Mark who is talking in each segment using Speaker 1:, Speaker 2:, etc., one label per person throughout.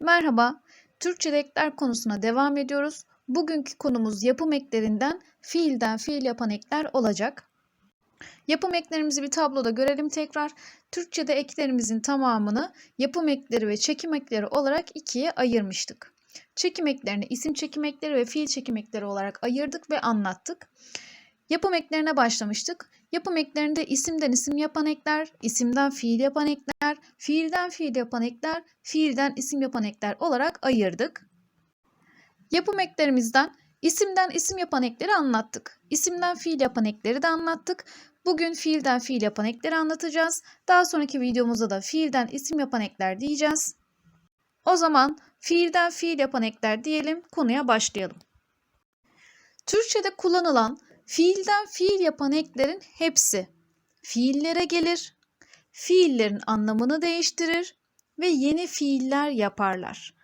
Speaker 1: Merhaba, Türkçe'de ekler konusuna devam ediyoruz. Bugünkü konumuz yapım eklerinden fiilden fiil yapan ekler olacak. Yapım eklerimizi bir tabloda görelim tekrar. Türkçe'de eklerimizin tamamını yapım ekleri ve çekim ekleri olarak ikiye ayırmıştık. Çekim eklerini isim çekim ekleri ve fiil çekim ekleri olarak ayırdık ve anlattık. Yapım eklerine başlamıştık. Yapım eklerinde isimden isim yapan ekler, isimden fiil yapan ekler, fiilden fiil yapan ekler, fiilden isim yapan ekler olarak ayırdık. Yapım eklerimizden isimden isim yapan ekleri anlattık. İsimden fiil yapan ekleri de anlattık. Bugün fiilden fiil yapan ekleri anlatacağız. Daha sonraki videomuzda da fiilden isim yapan ekler diyeceğiz. O zaman fiilden fiil yapan ekler diyelim, konuya başlayalım. Türkçe'de kullanılan fiilden fiil yapan eklerin hepsi fiillere gelir, fiillerin anlamını değiştirir ve yeni fiiller yaparlar.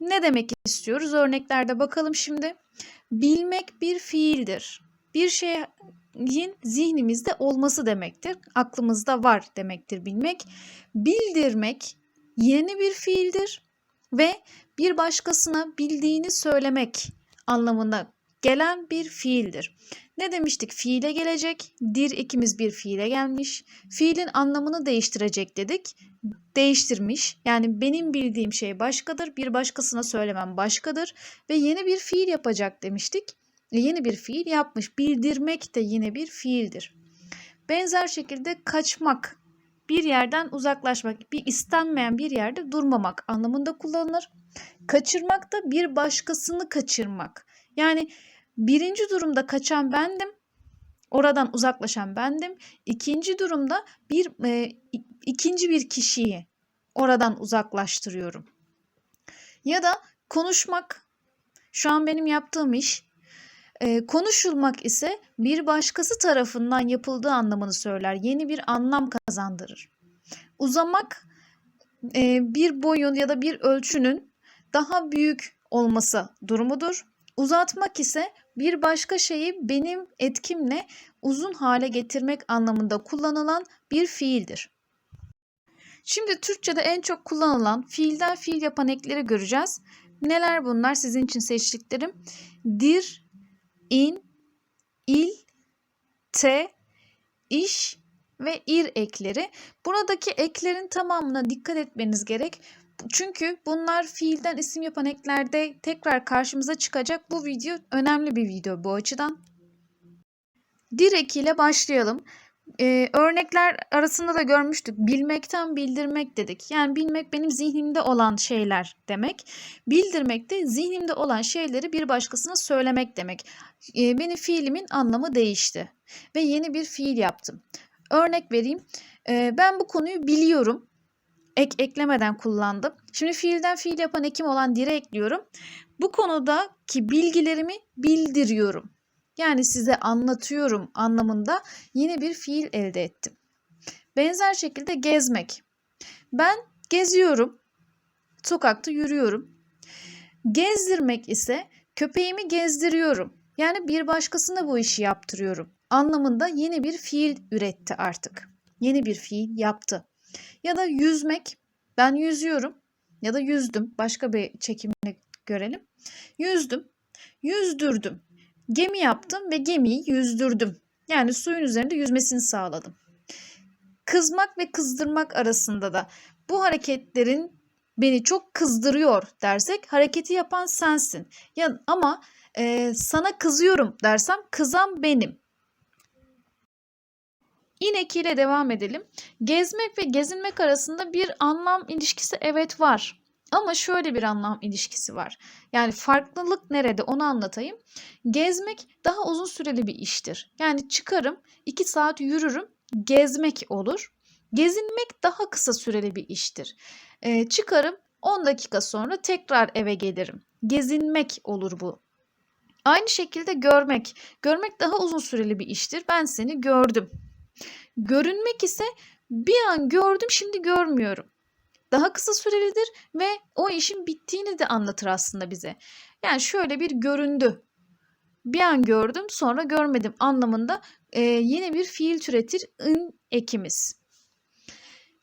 Speaker 1: Ne demek istiyoruz? Örneklerde bakalım şimdi. Bilmek bir fiildir. Bir şeyin zihnimizde olması demektir. Aklımızda var demektir bilmek. Bildirmek yeni bir fiildir ve bir başkasına bildiğini söylemek anlamında gelen bir fiildir. Ne demiştik? Fiile gelecek. Dir ekimiz bir fiile gelmiş. Fiilin anlamını değiştirecek dedik. Değiştirmiş. Yani benim bildiğim şey başkadır. Bir başkasına söylemem başkadır. Ve yeni bir fiil yapacak demiştik. E, yeni bir fiil yapmış. Bildirmek de yine bir fiildir. Benzer şekilde kaçmak, bir yerden uzaklaşmak, bir istenmeyen bir yerde durmamak anlamında kullanılır. Kaçırmak da bir başkasını kaçırmak. Yani birinci durumda kaçan bendim, oradan uzaklaşan bendim. İkinci durumda bir e, ikinci bir kişiyi oradan uzaklaştırıyorum. Ya da konuşmak, şu an benim yaptığım iş. E, konuşulmak ise bir başkası tarafından yapıldığı anlamını söyler. Yeni bir anlam kazandırır. Uzamak e, bir boyun ya da bir ölçünün daha büyük olması durumudur. Uzatmak ise bir başka şeyi benim etkimle uzun hale getirmek anlamında kullanılan bir fiildir. Şimdi Türkçe'de en çok kullanılan fiilden fiil yapan ekleri göreceğiz. Neler bunlar sizin için seçtiklerim? Dir, in, il, te, iş ve ir ekleri. Buradaki eklerin tamamına dikkat etmeniz gerek. Çünkü bunlar fiilden isim yapan eklerde tekrar karşımıza çıkacak. Bu video önemli bir video bu açıdan. Direk ile başlayalım. Ee, örnekler arasında da görmüştük. Bilmekten bildirmek dedik. Yani bilmek benim zihnimde olan şeyler demek. Bildirmek de zihnimde olan şeyleri bir başkasına söylemek demek. Ee, benim fiilimin anlamı değişti. Ve yeni bir fiil yaptım. Örnek vereyim. Ee, ben bu konuyu biliyorum ek eklemeden kullandım. Şimdi fiilden fiil yapan ekim olan dire ekliyorum. Bu konudaki bilgilerimi bildiriyorum. Yani size anlatıyorum anlamında yeni bir fiil elde ettim. Benzer şekilde gezmek. Ben geziyorum. Sokakta yürüyorum. Gezdirmek ise köpeğimi gezdiriyorum. Yani bir başkasına bu işi yaptırıyorum. Anlamında yeni bir fiil üretti artık. Yeni bir fiil yaptı. Ya da yüzmek. Ben yüzüyorum ya da yüzdüm. Başka bir çekimini görelim. Yüzdüm. Yüzdürdüm. Gemi yaptım ve gemiyi yüzdürdüm. Yani suyun üzerinde yüzmesini sağladım. Kızmak ve kızdırmak arasında da bu hareketlerin beni çok kızdırıyor dersek hareketi yapan sensin. Ya ama e, sana kızıyorum dersem kızan benim. İnek ile devam edelim. Gezmek ve gezinmek arasında bir anlam ilişkisi evet var. Ama şöyle bir anlam ilişkisi var. Yani farklılık nerede onu anlatayım. Gezmek daha uzun süreli bir iştir. Yani çıkarım 2 saat yürürüm gezmek olur. Gezinmek daha kısa süreli bir iştir. Ee, çıkarım 10 dakika sonra tekrar eve gelirim. Gezinmek olur bu. Aynı şekilde görmek. Görmek daha uzun süreli bir iştir. Ben seni gördüm. Görünmek ise bir an gördüm şimdi görmüyorum. Daha kısa sürelidir ve o işin bittiğini de anlatır aslında bize. Yani şöyle bir göründü. Bir an gördüm sonra görmedim anlamında e, yeni bir fiil türetir ın ekimiz.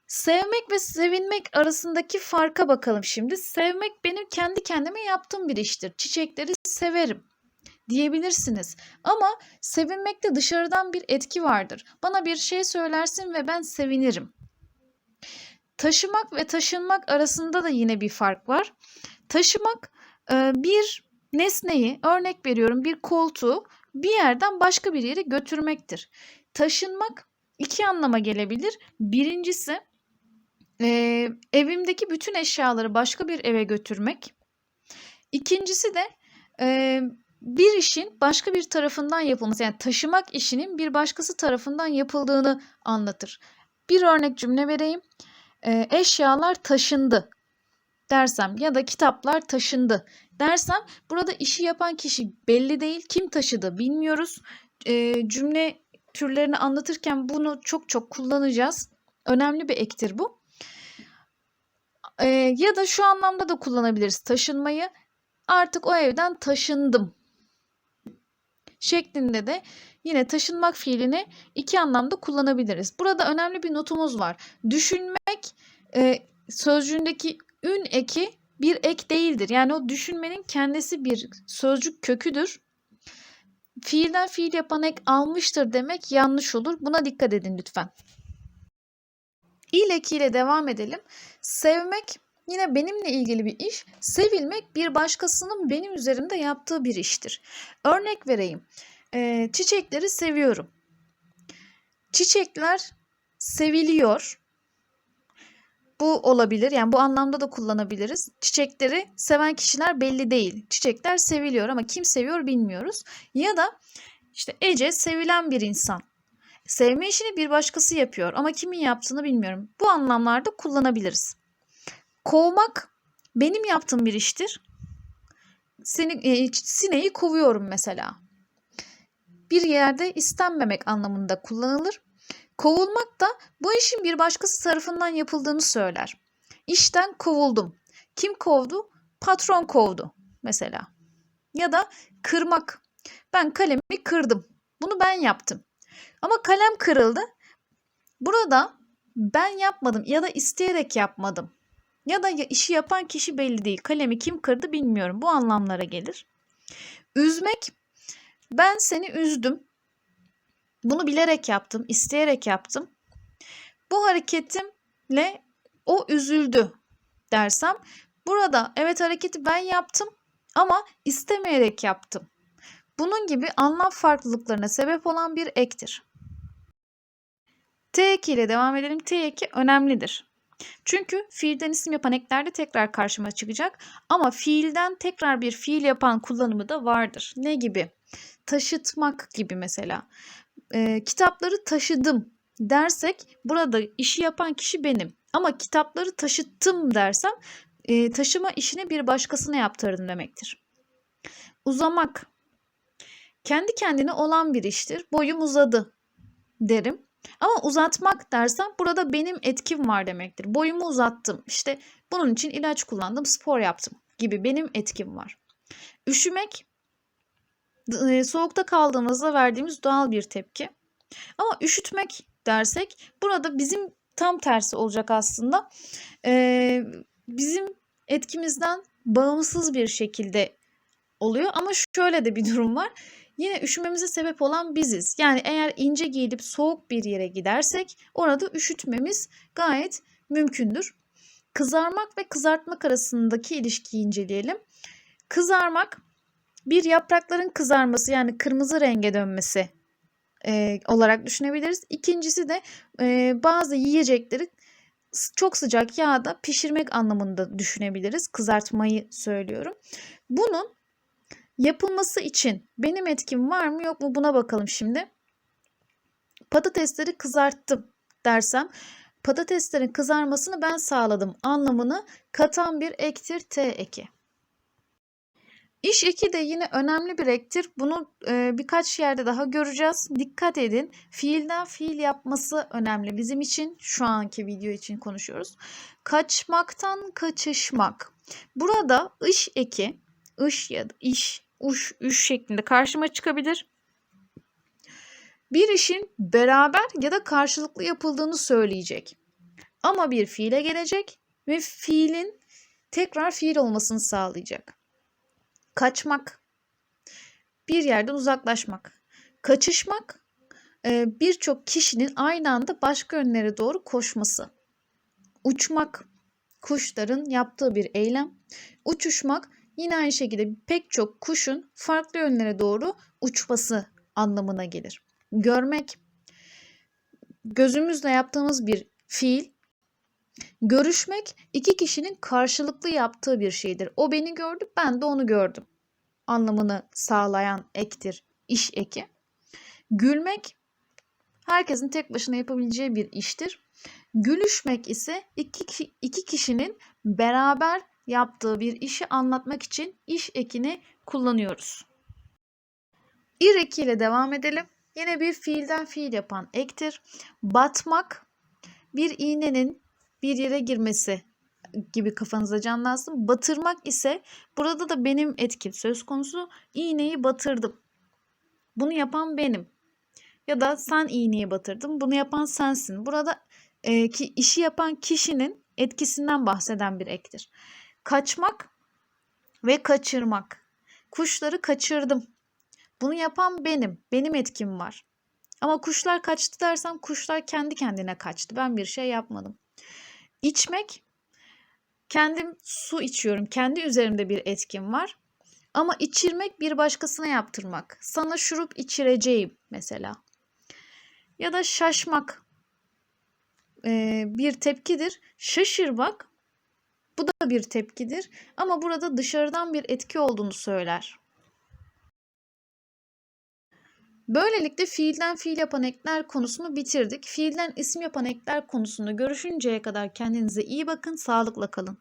Speaker 1: Sevmek ve sevinmek arasındaki farka bakalım şimdi. Sevmek benim kendi kendime yaptığım bir iştir. Çiçekleri severim diyebilirsiniz. Ama sevinmekte dışarıdan bir etki vardır. Bana bir şey söylersin ve ben sevinirim. Taşımak ve taşınmak arasında da yine bir fark var. Taşımak e, bir nesneyi, örnek veriyorum bir koltuğu bir yerden başka bir yere götürmektir. Taşınmak iki anlama gelebilir. Birincisi e, evimdeki bütün eşyaları başka bir eve götürmek. İkincisi de e, bir işin başka bir tarafından yapılması yani taşımak işinin bir başkası tarafından yapıldığını anlatır. Bir örnek cümle vereyim. E, eşyalar taşındı dersem ya da kitaplar taşındı dersem burada işi yapan kişi belli değil. Kim taşıdı bilmiyoruz. E, cümle türlerini anlatırken bunu çok çok kullanacağız. Önemli bir ektir bu. E, ya da şu anlamda da kullanabiliriz taşınmayı. Artık o evden taşındım şeklinde de yine taşınmak fiilini iki anlamda kullanabiliriz. Burada önemli bir notumuz var. Düşünmek e, sözcüğündeki ün eki bir ek değildir. Yani o düşünmenin kendisi bir sözcük köküdür. Fiilden fiil yapan ek almıştır demek yanlış olur. Buna dikkat edin lütfen. İl ekiyle devam edelim. Sevmek yine benimle ilgili bir iş. Sevilmek bir başkasının benim üzerimde yaptığı bir iştir. Örnek vereyim. Ee, çiçekleri seviyorum. Çiçekler seviliyor. Bu olabilir. Yani bu anlamda da kullanabiliriz. Çiçekleri seven kişiler belli değil. Çiçekler seviliyor ama kim seviyor bilmiyoruz. Ya da işte Ece sevilen bir insan. Sevme işini bir başkası yapıyor ama kimin yaptığını bilmiyorum. Bu anlamlarda kullanabiliriz. Kovmak benim yaptığım bir iştir. Seni, e, sineği kovuyorum mesela. Bir yerde istenmemek anlamında kullanılır. Kovulmak da bu işin bir başkası tarafından yapıldığını söyler. İşten kovuldum. Kim kovdu? Patron kovdu mesela. Ya da kırmak. Ben kalemi kırdım. Bunu ben yaptım. Ama kalem kırıldı. Burada ben yapmadım ya da isteyerek yapmadım. Ya da işi yapan kişi belli değil. Kalemi kim kırdı bilmiyorum. Bu anlamlara gelir. Üzmek ben seni üzdüm. Bunu bilerek yaptım, isteyerek yaptım. Bu hareketimle o üzüldü dersem burada evet hareketi ben yaptım ama istemeyerek yaptım. Bunun gibi anlam farklılıklarına sebep olan bir ektir. T2 ile devam edelim. T2 önemlidir. Çünkü fiilden isim yapan eklerde tekrar karşıma çıkacak. Ama fiilden tekrar bir fiil yapan kullanımı da vardır. Ne gibi? Taşıtmak gibi mesela. E, kitapları taşıdım dersek burada işi yapan kişi benim. Ama kitapları taşıttım dersem e, taşıma işini bir başkasına yaptırdım demektir. Uzamak. Kendi kendine olan bir iştir. Boyum uzadı derim. Ama uzatmak dersem burada benim etkim var demektir. Boyumu uzattım. İşte bunun için ilaç kullandım, spor yaptım gibi benim etkim var. Üşümek soğukta kaldığımızda verdiğimiz doğal bir tepki. Ama üşütmek dersek burada bizim tam tersi olacak aslında. Ee, bizim etkimizden bağımsız bir şekilde oluyor ama şöyle de bir durum var. Yine üşümemize sebep olan biziz. Yani eğer ince giyilip soğuk bir yere gidersek orada üşütmemiz gayet mümkündür. Kızarmak ve kızartmak arasındaki ilişkiyi inceleyelim. Kızarmak bir yaprakların kızarması yani kırmızı renge dönmesi e, olarak düşünebiliriz. İkincisi de e, bazı yiyecekleri çok sıcak yağda pişirmek anlamında düşünebiliriz. Kızartmayı söylüyorum. Bunun yapılması için benim etkim var mı yok mu buna bakalım şimdi. Patatesleri kızarttım dersem patateslerin kızarmasını ben sağladım anlamını katan bir ektir T eki. İş eki de yine önemli bir ektir. Bunu e, birkaç yerde daha göreceğiz. Dikkat edin. Fiilden fiil yapması önemli. Bizim için şu anki video için konuşuyoruz. Kaçmaktan kaçışmak. Burada iş eki, iş ya da iş, uş, üş şeklinde karşıma çıkabilir. Bir işin beraber ya da karşılıklı yapıldığını söyleyecek. ama bir fiile gelecek ve fiilin tekrar fiil olmasını sağlayacak. Kaçmak, bir yerden uzaklaşmak. Kaçışmak, e, birçok kişinin aynı anda başka yönlere doğru koşması. Uçmak, kuşların yaptığı bir eylem. Uçuşmak yine aynı şekilde pek çok kuşun farklı yönlere doğru uçması anlamına gelir. Görmek, gözümüzle yaptığımız bir fiil. Görüşmek iki kişinin karşılıklı yaptığı bir şeydir. O beni gördü, ben de onu gördüm anlamını sağlayan ektir iş eki. Gülmek herkesin tek başına yapabileceği bir iştir. Gülüşmek ise iki, iki kişinin beraber yaptığı bir işi anlatmak için iş ekini kullanıyoruz. İr ekiyle devam edelim. Yine bir fiilden fiil yapan ektir. Batmak bir iğnenin bir yere girmesi gibi kafanıza canlansın. Batırmak ise burada da benim etkim söz konusu. İğneyi batırdım. Bunu yapan benim. Ya da sen iğneyi batırdın. Bunu yapan sensin. Burada e, ki işi yapan kişinin etkisinden bahseden bir ektir. Kaçmak ve kaçırmak. Kuşları kaçırdım. Bunu yapan benim. Benim etkim var. Ama kuşlar kaçtı dersem kuşlar kendi kendine kaçtı. Ben bir şey yapmadım. İçmek Kendim su içiyorum. Kendi üzerimde bir etkim var. Ama içirmek bir başkasına yaptırmak. Sana şurup içireceğim mesela. Ya da şaşmak ee, bir tepkidir. Şaşırmak bu da bir tepkidir. Ama burada dışarıdan bir etki olduğunu söyler. Böylelikle fiilden fiil yapan ekler konusunu bitirdik. Fiilden isim yapan ekler konusunu görüşünceye kadar kendinize iyi bakın, sağlıkla kalın.